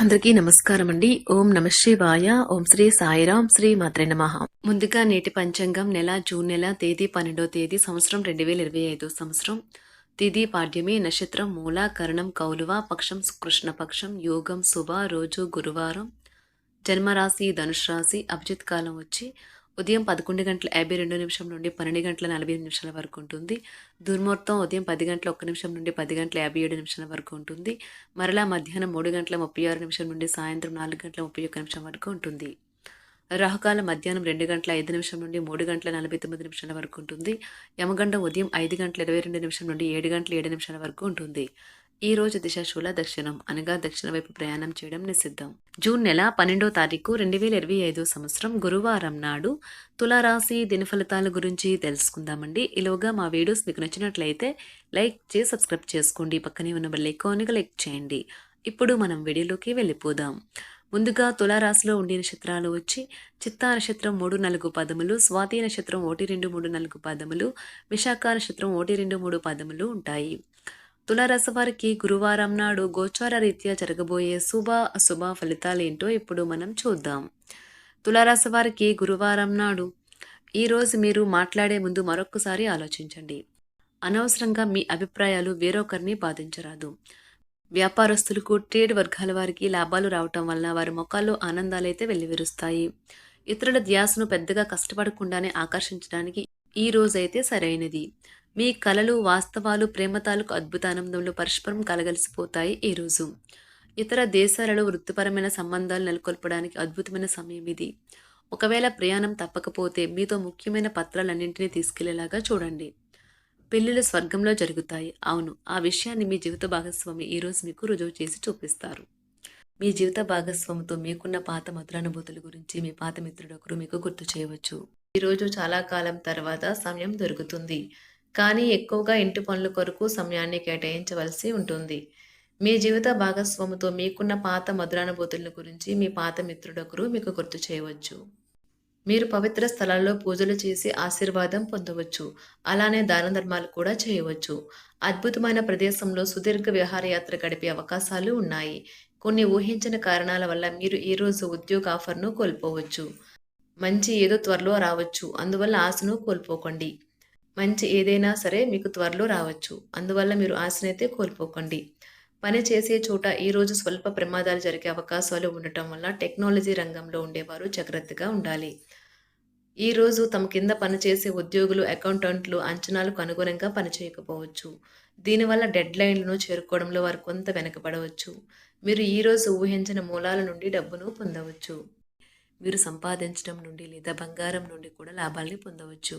అందరికీ నమస్కారం అండి ఓం నమ శివాయ. ఓం శ్రీ సాయిరాం శ్రీ మాత్రే నమ. ముందుగా నేటి పంచాంగం నెల జూన్ నెల తేదీ పన్నెండో తేదీ సంవత్సరం రెండు వేల ఇరవై ఐదో సంవత్సరం. తిథి పాడ్యమి నక్షత్రం మూల కరణం కౌలువ పక్షం కృష్ణపక్షం యోగం శుభ రోజు గురువారం. జన్మరాశి ధనుష్ రాశి అభిజిత్ కాలం వచ్చి ఉదయం పదకొండు గంటల యాభై రెండు నిమిషం నుండి పన్నెండు గంటల నలభై ఐదు నిమిషాల వరకు ఉంటుంది. దుర్ముహూర్తం ఉదయం పది గంటల ఒక్క నిమిషం నుండి పది గంటల యాభై ఏడు నిమిషాల వరకు ఉంటుంది. మరలా మధ్యాహ్నం మూడు గంటల ముప్పై ఆరు నిమిషం నుండి సాయంత్రం నాలుగు గంటల ముప్పై ఒక్క నిమిషం వరకు ఉంటుంది. రాహుకాలం మధ్యాహ్నం రెండు గంటల ఐదు నిమిషం నుండి మూడు గంటల నలభై తొమ్మిది నిమిషాల వరకు ఉంటుంది. యమగండం ఉదయం ఐదు గంటల ఇరవై రెండు నిమిషం నుండి ఏడు గంటల ఏడు నిమిషాల వరకు ఉంటుంది. ఈ రోజు దిశాశూల దక్షిణం అనగా దక్షిణ వైపు ప్రయాణం చేయడం నిషిద్ధం. జూన్ నెల పన్నెండో తారీఖు రెండు వేల ఇరవై ఐదో సంవత్సరం గురువారం నాడు తులారాశి దినఫలితాల గురించి తెలుసుకుందామండి. ఈలోగా మా వీడియోస్ మీకు నచ్చినట్లయితే లైక్ చేసి సబ్స్క్రైబ్ చేసుకోండి. పక్కనే ఉన్న బెల్ ఐకాన్గా లైక్ చేయండి. ఇప్పుడు మనం వీడియోలోకి వెళ్ళిపోదాం. ముందుగా తులారాశిలో ఉండే నక్షత్రాలు వచ్చి చిత్తా నక్షత్రం మూడు నాలుగు పదములు స్వాతి నక్షత్రం ఒకటి రెండు మూడు నాలుగు పదములు విశాఖ నక్షత్రం ఒకటి రెండు మూడు పదములు ఉంటాయి. తులారాశి వారికి గురువారం నాడు గోచార రీత్యా జరగబోయే శుభ అశుభ ఫలితాలేంటో ఇప్పుడు మనం చూద్దాం. తులారాశి వారికి గురువారం నాడు ఈరోజు మీరు మాట్లాడే ముందు మరొకసారి ఆలోచించండి. అనవసరంగా మీ అభిప్రాయాలు వేరొకరిని బాధించరాదు. వ్యాపారస్తులకు ట్రేడ్ వర్గాల వారికి లాభాలు రావటం వలన వారి ముఖాల్లో ఆనందాలైతే వెల్లివిరుస్తాయి. ఇతరుల ధ్యాసను పెద్దగా కష్టపడకుండానే ఆకర్షించడానికి ఈ రోజైతే సరైనది. మీ కలలు వాస్తవాలు ప్రేమతాలకు అద్భుతానందంలో పరస్పరం కలగలిసిపోతాయి ఈరోజు ఇతర దేశాలలో వృత్తిపరమైన సంబంధాలు నెలకొల్పడానికి అద్భుతమైన సమయం ఇది. ఒకవేళ ప్రయాణం తప్పకపోతే మీతో ముఖ్యమైన పత్రాలన్నింటినీ తీసుకెళ్ళేలాగా చూడండి. పెళ్ళిళ్ళు స్వర్గంలో జరుగుతాయి. అవును ఆ విషయాన్ని మీ జీవిత భాగస్వామి ఈరోజు మీకు రుజువు చేసి చూపిస్తారు. మీ జీవిత భాగస్వామితో మీకున్న పాత మధురానుభూతుల గురించి మీ పాత మిత్రుడు ఒకరు మీకు గుర్తు చేయవచ్చు. ఈరోజు చాలా కాలం తర్వాత సమయం దొరుకుతుంది. కానీ ఎక్కువగా ఇంటి పనుల కొరకు సమయాన్ని కేటాయించవలసి ఉంటుంది. మీ జీవిత భాగస్వామితో మీకున్న పాత మధురానుభూతుల గురించి మీ పాత మిత్రుడొకరు మీకు గుర్తు చేయవచ్చు. మీరు పవిత్ర స్థలాల్లో పూజలు చేసి ఆశీర్వాదం పొందవచ్చు. అలానే దాన ధర్మాలు కూడా చేయవచ్చు. అద్భుతమైన ప్రదేశంలో సుదీర్ఘ విహారయాత్ర గడిపే అవకాశాలు ఉన్నాయి. కొన్ని ఊహించిన కారణాల వల్ల మీరు ఈరోజు ఉద్యోగ ఆఫర్ను కోల్పోవచ్చు. మంచి ఏదో త్వరలో రావచ్చు. అందువల్ల ఆశను కోల్పోకండి. మంచి ఏదైనా సరే మీకు త్వరలో రావచ్చు. అందువల్ల మీరు ఆశనైతే కోల్పోకండి. పని చేసే చోట ఈరోజు స్వల్ప ప్రమాదాలు జరిగే అవకాశాలు ఉండటం వల్ల టెక్నాలజీ రంగంలో ఉండేవారు జాగ్రత్తగా ఉండాలి. ఈరోజు తమ కింద పనిచేసే ఉద్యోగులు అకౌంటెంట్లు అంచనాలకు అనుగుణంగా పనిచేయకపోవచ్చు దీనివల్ల డెడ్ లైన్లను చేరుకోవడంలో వారు కొంత వెనకబడవచ్చు. మీరు ఈరోజు ఊహించిన మూలాల నుండి డబ్బును పొందవచ్చు. మీరు సంపాదించడం నుండి లేదా బంగారం నుండి కూడా లాభాల్ని పొందవచ్చు.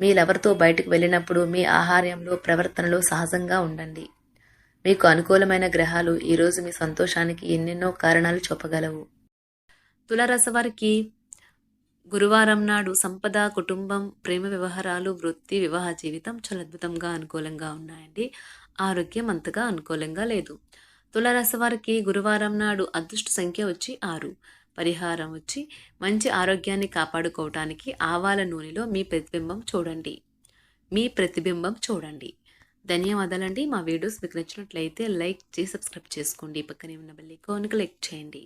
మీ లవర్తో బయటకు వెళ్ళినప్పుడు మీ ఆహార్యంలో ప్రవర్తనలో సహజంగా ఉండండి. మీకు అనుకూలమైన గ్రహాలు ఈరోజు మీ సంతోషానికి ఎన్నెన్నో కారణాలు చెప్పగలవు తులరసవారికి వారికి గురువారం నాడు సంపద కుటుంబం ప్రేమ వ్యవహారాలు వృత్తి వివాహ జీవితం చాలా అద్భుతంగా అనుకూలంగా ఉన్నాయండి. ఆరోగ్యం అంతగా అనుకూలంగా లేదు. తులరాశి వారికి గురువారం నాడు అదృష్ట సంఖ్య వచ్చి ఆరు. పరిహారం వచ్చి మంచి ఆరోగ్యాన్ని కాపాడుకోవటానికి ఆవాల నూనెలో మీ ప్రతిబింబం చూడండి. మీ ప్రతిబింబం చూడండి. ధన్యవాదాలండి. మా వీడియోస్ మీకు నచ్చినట్లయితే లైక్ చేసి సబ్స్క్రైబ్ చేసుకోండి. పక్కనే ఉన్న బెల్ ఐకాన్ క్లిక్ చేయండి.